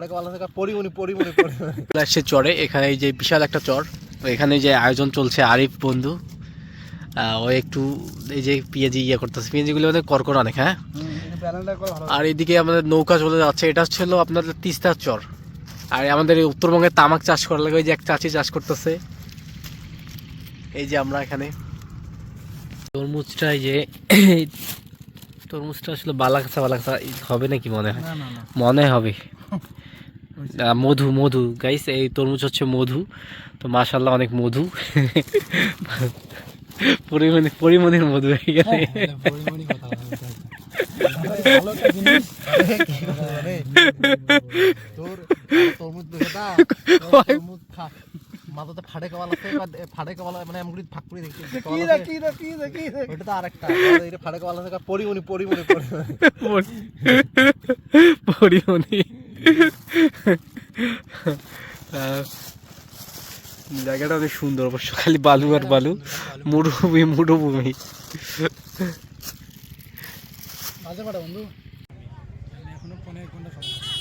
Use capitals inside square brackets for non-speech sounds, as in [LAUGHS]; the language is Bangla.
[LAUGHS] আসছে চরে এখানে যে বিশাল একটা চর। এখানে যে আয়োজন চলছে আরিফ বন্ধু ও একটু এই যে পেঁয়াজি ইয়ে করতেছে। পেঁয়াজিগুলো অনেক করকর অনেক হ্যাঁ? করে আর এদিকে আমাদের নৌকা চলে যাচ্ছে এটা ছিল আপনাদের তিস্তার চর। আর আমাদের এই উত্তরবঙ্গে তামাক চাষ করার লাগে ওই যে এক চাচি চাষ করতেছে। এই যে আমরা এখানে। তরমুজটা এই যে তরমুজটা আসলে বালাকাছা বালাকাছা হবে নাকি মনে হয়? মনে হবে। [LAUGHS] মধু মধু। গাইস এই তরমুজ হচ্ছে মধু। তো মাশাল্লাহ অনেক মধু। পরিমণি পরিমণির মধু হয়ে দা তরমুজ খা মাথাতে ফাড়ে কওয়াল আছে ফাড়ে কওয়াল মানে এমন করে ফাঁক করে দেখতে কি রে কি রে কি রে কি ওটা তো আরেকটা এটা ফাড়ে কওয়াল আছে পরিমণি পরিমণি পরিমণি। পরিমণি। জায়গাটা অনেক সুন্দর অবশ্য, খালি বালু আর বালু। মরুভূমি মরুভূমি। বন্ধু। এখনও পনেরো ঘণ্টা সময়।